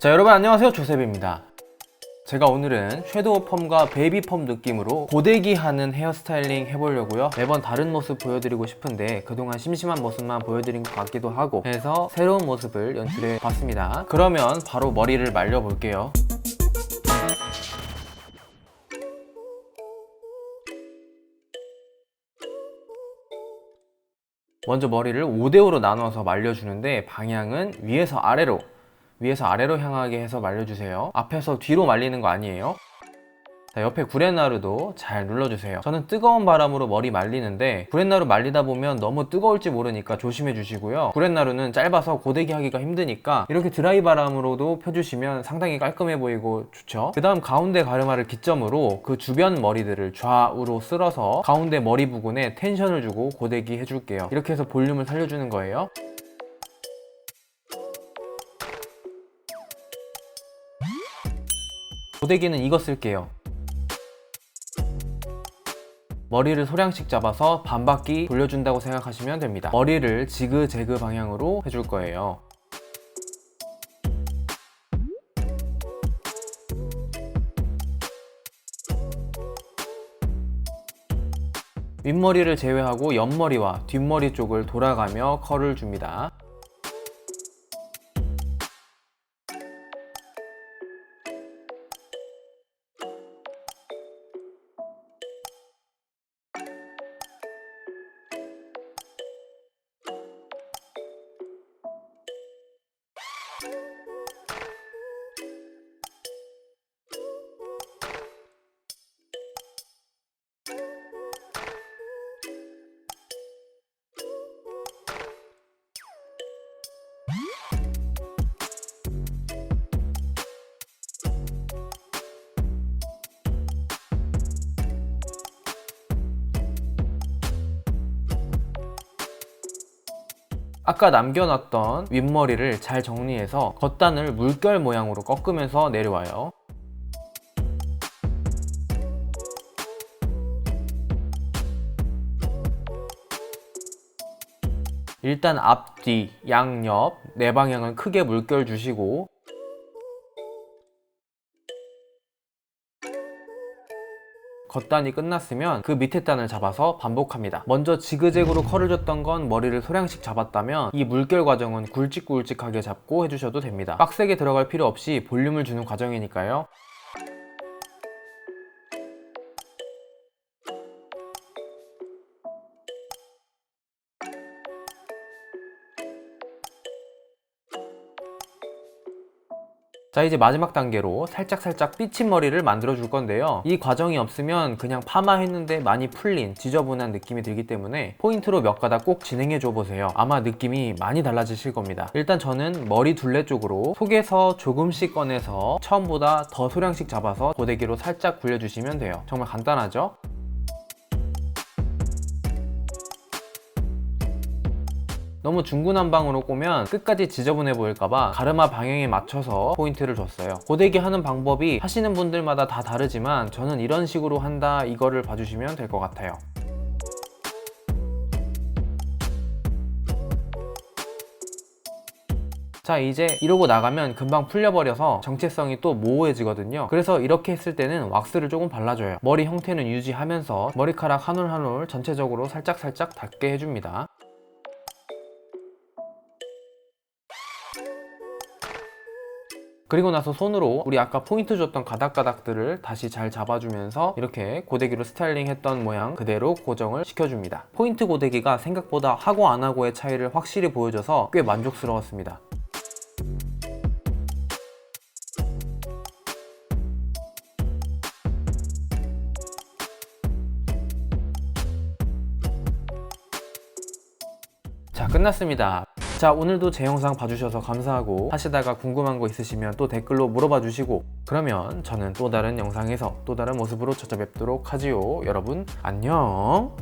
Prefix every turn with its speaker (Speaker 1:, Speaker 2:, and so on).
Speaker 1: 자 여러분 안녕하세요. 조셉입니다. 제가 오늘은 섀도우 펌과 베이비 펌 느낌으로 고데기 하는 헤어스타일링 해보려고요. 매번 다른 모습 보여드리고 싶은데 그동안 심심한 모습만 보여드린 것 같기도 하고 해서 새로운 모습을 연출해 봤습니다. 그러면 바로 머리를 말려 볼게요. 먼저 머리를 5대5로 나눠서 말려주는데 방향은 위에서 아래로 위에서 아래로 향하게 해서 말려주세요. 앞에서 뒤로 말리는 거 아니에요? 자, 옆에 구렛나루도 잘 눌러주세요. 저는 뜨거운 바람으로 머리 말리는데 구렛나루 말리다 보면 너무 뜨거울지 모르니까 조심해 주시고요. 구렛나루는 짧아서 고데기 하기가 힘드니까 이렇게 드라이 바람으로도 펴주시면 상당히 깔끔해 보이고 좋죠. 그 다음 가운데 가르마를 기점으로 그 주변 머리들을 좌우로 쓸어서 가운데 머리 부분에 텐션을 주고 고데기 해줄게요. 이렇게 해서 볼륨을 살려주는 거예요 고데기는 이거 쓸게요. 머리를 소량씩 잡아서 반바퀴 돌려준다고 생각하시면 됩니다. 머리를 지그재그 방향으로 해줄 거예요. 윗머리를 제외하고 옆머리와 뒷머리 쪽을 돌아가며 컬을 줍니다. you 아까 남겨놨던 윗머리를 잘 정리해서 겉단을 물결 모양으로 꺾으면서 내려와요. 일단 앞뒤, 양옆, 네 방향을 크게 물결 주시고 겉단이 끝났으면 그 밑에 단을 잡아서 반복합니다. 먼저 지그재그로 컬을 줬던 건 머리를 소량씩 잡았다면 이 물결 과정은 굵직굵직하게 잡고 해주셔도 됩니다. 빡세게 들어갈 필요 없이 볼륨을 주는 과정이니까요. 자 이제 마지막 단계로 살짝살짝 삐친 머리를 만들어 줄 건데요. 이 과정이 없으면 그냥 파마 했는데 많이 풀린 지저분한 느낌이 들기 때문에 포인트로 몇 가닥 꼭 진행해 줘 보세요. 아마 느낌이 많이 달라지실 겁니다. 일단 저는 머리 둘레 쪽으로 속에서 조금씩 꺼내서 처음보다 더 소량씩 잡아서 고데기로 살짝 굴려주시면 돼요. 정말 간단하죠? 너무 중구난방으로 꼬면 끝까지 지저분해 보일까봐 가르마 방향에 맞춰서 포인트를 줬어요. 고데기 하는 방법이 하시는 분들마다 다 다르지만 저는 이런 식으로 한다 이거를 봐주시면 될 것 같아요. 자 이제 이러고 나가면 금방 풀려버려서 정체성이 또 모호해지거든요 그래서 이렇게 했을 때는 왁스를 조금 발라줘요 머리 형태는 유지하면서 머리카락 한 올 한 올 전체적으로 살짝살짝 닿게 해줍니다 그리고 나서 손으로 우리 아까 포인트 줬던 가닥가닥들을 다시 잘 잡아주면서 이렇게 고데기로 스타일링 했던 모양 그대로 고정을 시켜줍니다. 포인트 고데기가 생각보다 하고 안 하고의 차이를 확실히 보여줘서 꽤 만족스러웠습니다. 자 끝났습니다 자 오늘도 제 영상 봐주셔서 감사하고 하시다가 궁금한 거 있으시면 또 댓글로 물어봐 주시고 그러면 저는 또 다른 영상에서 또 다른 모습으로 찾아뵙도록 하지요. 여러분 안녕